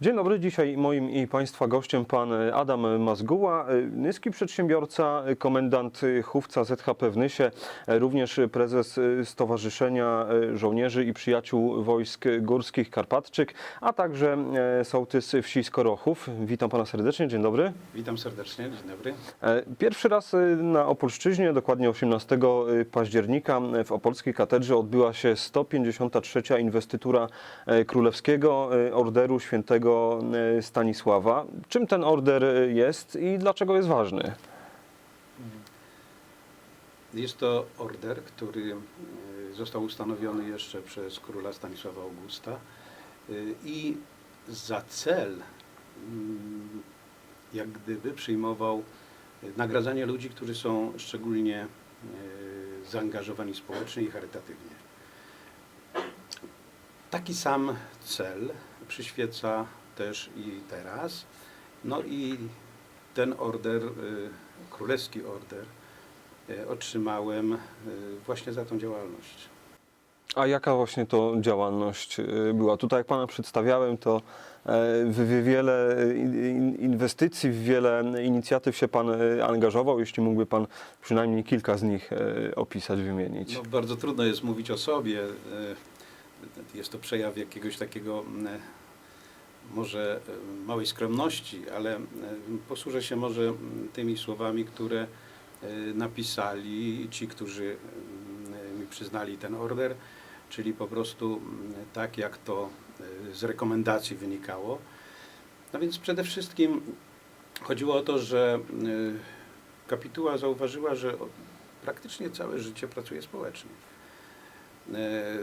Dzień dobry, dzisiaj moim i Państwa gościem pan Adam Mazguła, nyski przedsiębiorca, komendant chówca ZHP w Nysie, również prezes Stowarzyszenia Żołnierzy i Przyjaciół Wojsk Górskich Karpatczyk, a także sołtys wsi Skorochów. Witam pana serdecznie, dzień dobry. Witam serdecznie, dzień dobry. Pierwszy raz na Opolszczyźnie, dokładnie 18 października w Opolskiej Katedrze odbyła się 153. inwestytura Królewskiego Orderu Świętego Stanisława. Czym ten order jest i dlaczego jest ważny? Jest to order, który e, został ustanowiony jeszcze przez króla Stanisława Augusta e, i za cel mm, jak gdyby przyjmował nagradzanie ludzi, którzy są szczególnie e, zaangażowani społecznie i charytatywnie. Taki sam cel przyświeca też i teraz. No i ten order, y, królewski order, y, otrzymałem y, właśnie za tą działalność. A jaka właśnie to działalność była? Tutaj jak pana przedstawiałem, to e, w wiele in- inwestycji, w wiele inicjatyw się pan e, angażował. Jeśli mógłby pan przynajmniej kilka z nich e, opisać, wymienić. No, bardzo trudno jest mówić o sobie. y, Jest to przejaw jakiegoś takiego może y, małej skromności, ale y, posłużę się może tymi słowami, które y, napisali ci, którzy mi przyznali ten order, czyli po prostu tak, jak to z rekomendacji wynikało. No więc przede wszystkim chodziło o to, że kapituła zauważyła, że praktycznie całe życie pracuje społecznie. E,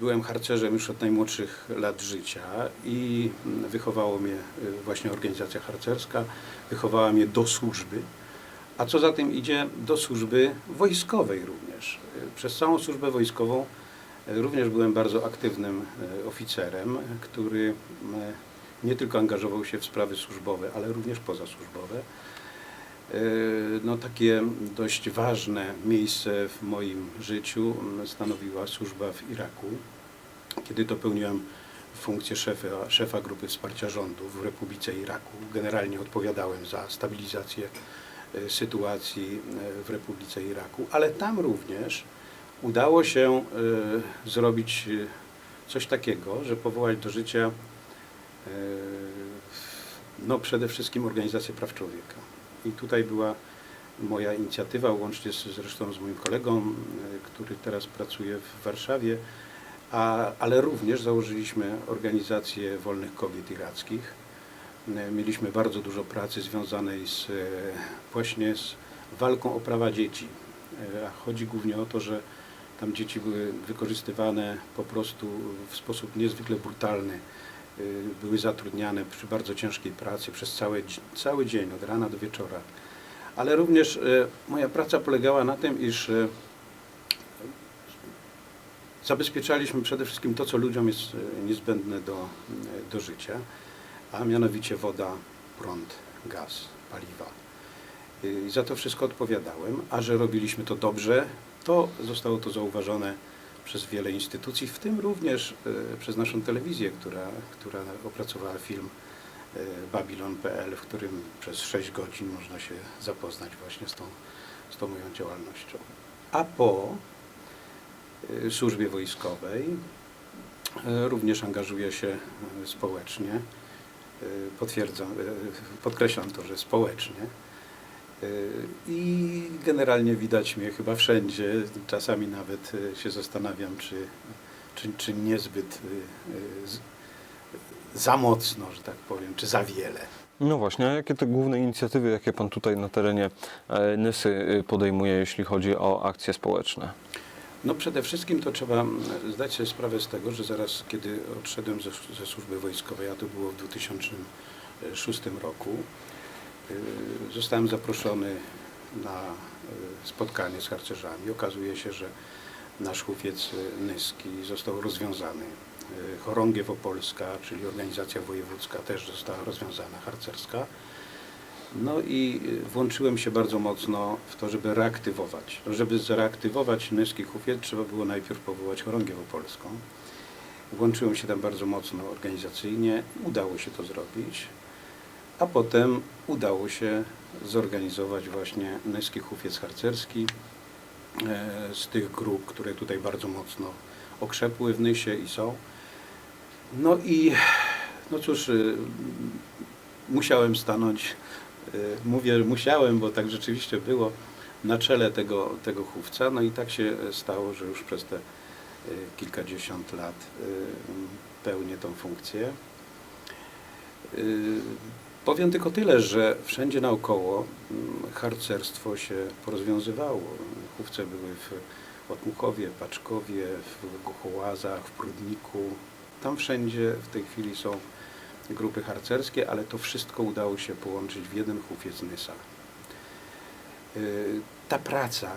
Byłem harcerzem już od najmłodszych lat życia i mm, wychowało mnie e, właśnie organizacja harcerska, wychowała mnie do służby, a co za tym idzie, do służby wojskowej również. E, Przez całą służbę wojskową e, również byłem bardzo aktywnym oficerem, który e, nie tylko angażował się w sprawy służbowe, ale również pozasłużbowe. E, No, takie dość ważne miejsce w moim życiu stanowiła służba w Iraku, kiedy to pełniłem funkcję szefa, szefa grupy wsparcia rządu w Republice Iraku. Generalnie odpowiadałem za stabilizację e, sytuacji e, w Republice Iraku, ale tam również udało się zrobić coś takiego, że powołać do życia no przede wszystkim organizację praw człowieka. I tutaj była moja inicjatywa, łącznie z, zresztą z moim kolegą, y, który teraz pracuje w Warszawie, a, ale również założyliśmy organizację wolnych kobiet irackich. Y, Mieliśmy bardzo dużo pracy związanej z, y, właśnie z walką o prawa dzieci. Chodzi głównie o to, że tam dzieci były wykorzystywane po prostu w sposób niezwykle brutalny były zatrudniane przy bardzo ciężkiej pracy przez cały, cały dzień, od rana do wieczora. Ale również y, moja praca polegała na tym, iż y, zabezpieczaliśmy przede wszystkim to, co ludziom jest y, niezbędne do, y, do życia, a mianowicie woda, prąd, gaz, paliwa. Y, I za to wszystko odpowiadałem, a że robiliśmy to dobrze, to zostało to zauważone przez wiele instytucji, w tym również e, przez naszą telewizję, która, która opracowała film e, Babylon.pl, w którym przez 6 godzin można się zapoznać właśnie z tą, z tą moją działalnością. A po e, służbie wojskowej również angażuję się społecznie. Potwierdzam, podkreślam to, że społecznie. Y, I generalnie widać mnie chyba wszędzie. Czasami nawet y, się zastanawiam, czy, czy, czy niezbyt z- za mocno, że tak powiem, czy za wiele. No właśnie, a jakie te główne inicjatywy, jakie pan tutaj na terenie e, Nysy podejmuje, jeśli chodzi o akcje społeczne? No przede wszystkim to trzeba zdać sobie sprawę z tego, że zaraz kiedy odszedłem ze, ze służby wojskowej, a to było w 2006 roku, zostałem zaproszony na y, spotkanie z harcerzami. Okazuje się, że nasz chówiec y, Nyski został rozwiązany. Y, Chorągiew Opolska, czyli organizacja wojewódzka, też została rozwiązana, harcerska. No i y, włączyłem się bardzo mocno w to, żeby reaktywować. Żeby zreaktywować Nyski Hufiet, trzeba było najpierw powołać chorągiew opolską. Włączyłem się tam bardzo mocno organizacyjnie, udało się to zrobić, a potem udało się zorganizować właśnie Nyski Hufiec Harcerski e, z tych grup, które tutaj bardzo mocno okrzepły w Nysie i są. No i no cóż, y, musiałem stanąć, y, mówię musiałem, bo tak rzeczywiście było, na czele tego, tego chówca. No i tak się stało, że już przez te kilkadziesiąt lat pełnię tą funkcję. Powiem tylko tyle, że wszędzie naokoło mm, harcerstwo się porozwiązywało. Chówce były w Otmuchowie, Paczkowie, w Gochołazach, w Prudniku. Tam wszędzie w tej chwili są grupy harcerskie, ale to wszystko udało się połączyć w jeden chówiec Nysa. Y, Ta praca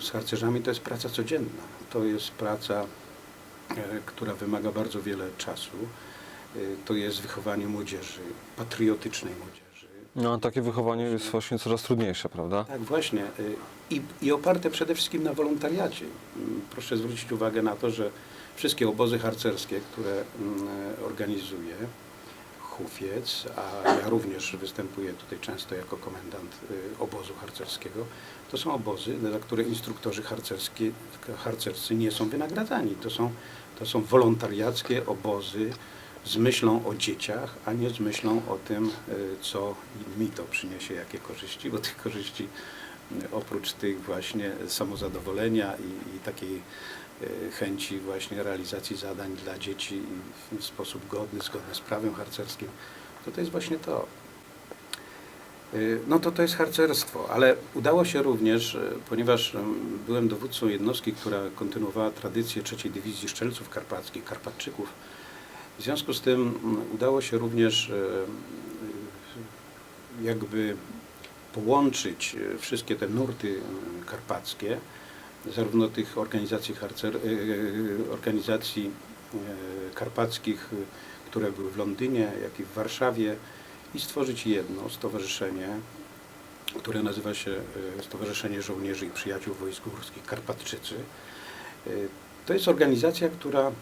z harcerzami to jest praca codzienna. To jest praca, e, która wymaga bardzo wiele czasu. Y, To jest wychowanie młodzieży, patriotycznej młodzieży. No, a takie wychowanie jest właśnie coraz trudniejsze, prawda? Tak, właśnie. Y, I, I oparte przede wszystkim na wolontariacie. Mm, Proszę zwrócić uwagę na to, że wszystkie obozy harcerskie, które mm, organizuje Hufiec, a ja również występuję tutaj często jako komendant y, obozu harcerskiego, to są obozy, za które instruktorzy harcerskie, harcerscy nie są wynagradzani. To są, to są wolontariackie obozy z myślą o dzieciach, a nie z myślą o tym, y, co mi to przyniesie, jakie korzyści, bo tych korzyści y, oprócz tych właśnie samozadowolenia i, i takiej y, chęci właśnie realizacji zadań dla dzieci w sposób godny, zgodny z prawem harcerskim, to to jest właśnie to. No to to jest harcerstwo, ale udało się również, ponieważ byłem dowódcą jednostki, która kontynuowała tradycję trzeciej Dywizji Szczelców Karpackich, Karpatczyków. W związku z tym mm, udało się również y, jakby połączyć y, wszystkie te nurty y, karpackie, zarówno tych organizacji, harcer, organizacji karpackich, które były w Londynie, jak i w Warszawie i stworzyć jedno stowarzyszenie, które nazywa się Stowarzyszenie Żołnierzy i Przyjaciół Wojsk Górskich Karpatczycy. To jest organizacja, która,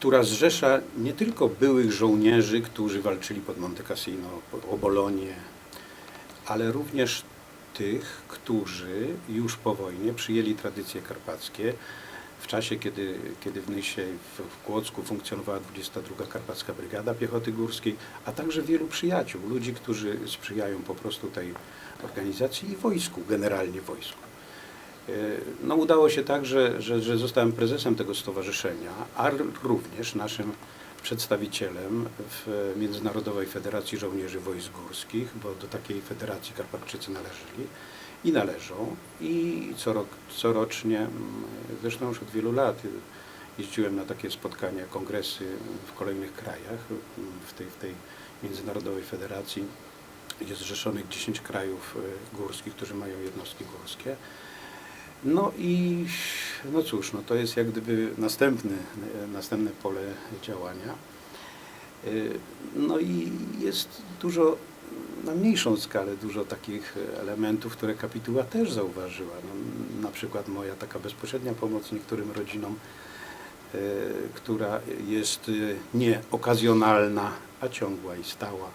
która zrzesza nie tylko byłych żołnierzy, którzy walczyli pod Monte Cassino, o Bolonię, ale również tych, którzy już po wojnie przyjęli tradycje karpackie. W czasie, kiedy, kiedy w Nysie, w, w Kłodzku funkcjonowała 22 Karpacka Brygada Piechoty Górskiej, a także wielu przyjaciół, ludzi, którzy sprzyjają po prostu tej organizacji i wojsku, generalnie wojsku. E, No, udało się tak, że, że, że zostałem prezesem tego stowarzyszenia, a również naszym przedstawicielem w Międzynarodowej Federacji Żołnierzy Wojsk Górskich, bo do takiej federacji Karpatczycy należeli i należą. I co rok, corocznie, mm, zresztą już od wielu lat, jeździłem na takie spotkania, kongresy w kolejnych krajach, mm, w tej, w tej Międzynarodowej Federacji jest zrzeszonych 10 krajów y, górskich, którzy mają jednostki górskie. No i no cóż, no to jest jak gdyby następny, następne pole działania. E, No i jest dużo, na mniejszą skalę, dużo takich elementów, które kapituła też zauważyła. No, na przykład moja taka bezpośrednia pomoc niektórym rodzinom, e, która jest e, nie okazjonalna, a ciągła i stała.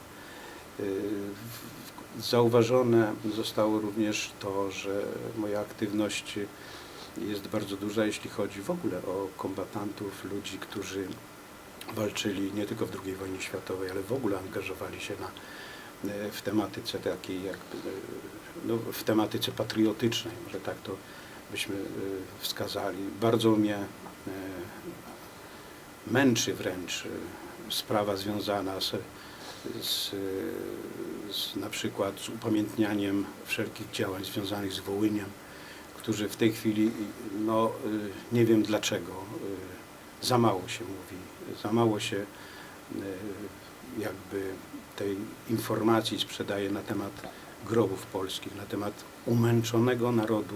Zauważone zostało również to, że moja aktywność jest bardzo duża, jeśli chodzi w ogóle o kombatantów, ludzi, którzy walczyli nie tylko w II wojnie światowej, ale w ogóle angażowali się na, e, w tematyce takiej jak, e, no, w tematyce patriotycznej, może tak to byśmy e, wskazali. Bardzo mnie męczy wręcz sprawa związana z, z, z na przykład z upamiętnianiem wszelkich działań związanych z Wołyniem, którzy w tej chwili, no y, nie wiem dlaczego, y, za mało się mówi, za mało się y, jakby tej informacji sprzedaje na temat grobów polskich, na temat umęczonego narodu,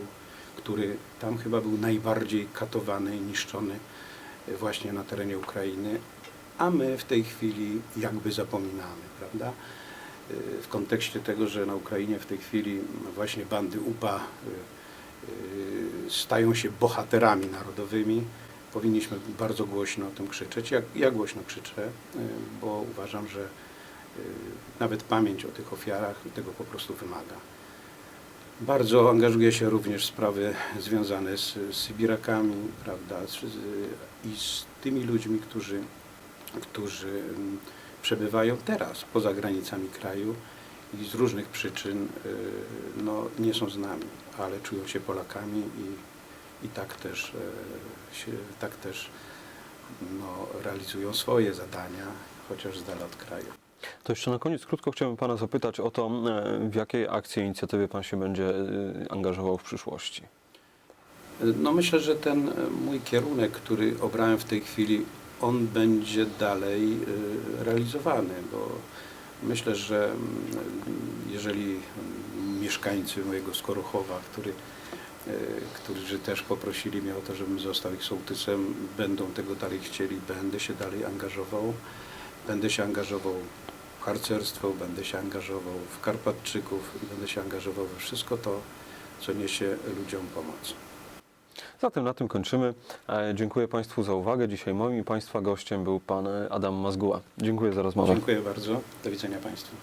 który tam chyba był najbardziej katowany i niszczony właśnie na terenie Ukrainy, a my w tej chwili jakby zapominamy, prawda? Y, W kontekście tego, że na Ukrainie w tej chwili właśnie bandy UPA y, y, stają się bohaterami narodowymi, powinniśmy bardzo głośno o tym krzyczeć. Ja, ja głośno krzyczę, bo uważam, że nawet pamięć o tych ofiarach tego po prostu wymaga. Bardzo angażuję się również w sprawy związane z, z Sybirakami, prawda, z, i z tymi ludźmi, którzy, którzy mm, przebywają teraz poza granicami kraju i z różnych przyczyn y, no, nie są z nami, ale czują się Polakami i, i tak też, e, się, tak też no, realizują swoje zadania, chociaż z dala od kraju. To jeszcze na koniec krótko chciałbym Pana zapytać o to, e, w jakiej akcji, inicjatywie Pan się będzie e, angażował w przyszłości. No myślę, że ten mój kierunek, który obrałem w tej chwili, on będzie dalej e, realizowany, bo myślę, że mm, jeżeli mieszkańcy mojego Skoruchowa, który, e, którzy też poprosili mnie o to, żebym został ich sołtysem, będą tego dalej chcieli, będę się dalej angażował. Będę się angażował w harcerstwo, będę się angażował w Karpatczyków będę się angażował we wszystko to, co niesie ludziom pomoc. Zatem na tym kończymy. E, Dziękuję Państwu za uwagę. Dzisiaj moim i Państwa gościem był Pan Adam Mazguła. Dziękuję za rozmowę. Dziękuję bardzo. Do widzenia Państwu.